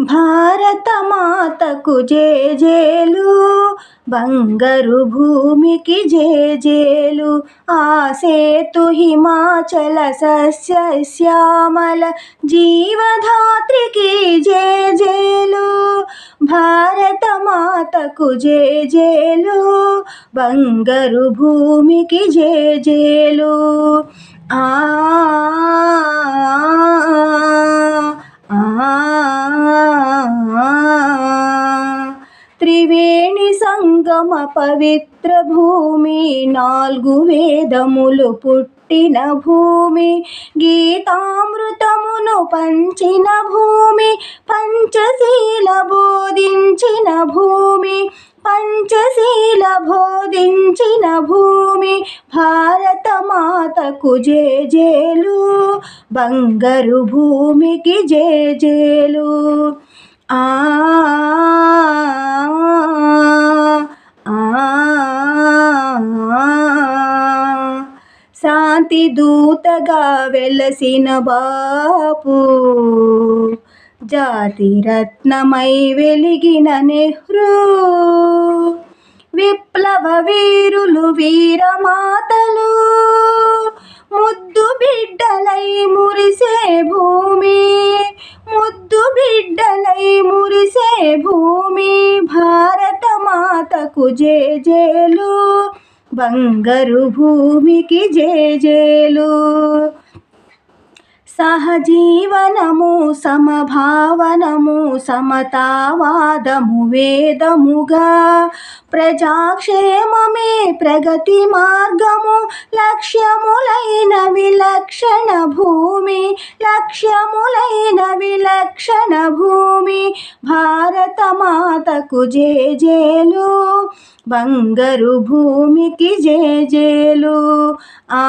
భారత మాతకు జేజేలు బంగారు భూమికి జేజేలు ఆ సేతు హిమాచల సస్యశ్యామల జీవధాత్రికి జేజేలు. భారత మాతకు జేజేలు బంగారు భూమికి జేజేలు. ఆ సంగమ పవిత్ర భూమి నాలుగు వేదములు పుట్టిన భూమి గీతామృతమును పంచిన భూమి పంచశీల బోధించిన భూమి పంచశీల బోధించిన భూమి భారత మాతకు జేజేలు బంగారు భూమికి జేజేలు. ఆ శాంతి దూతగా వెలసిన బాపు. జాతి రత్నమై వెలిగిన నెహ్రూ. విప్లవ వీరులు వీరమాతలు. ముద్దు బిడ్డలై మురిసే భూమి. ముద్దు బిడ్డలై మురిసే భూమి. భారత మాతకు జేజేలు బంగారు భూమికి జేజేలు సహజీవనము సమభావనము సమతావాదము వేదముగా ప్రజాక్షేమమే ప్రగతి మార్గము లక్ష్యములైన విలక్షణ భూమి లక్ష్యములైన విలక్షణ భూమి భారత మాతకు జేజేలు బంగారు భూమికి జేజేలు. ఆ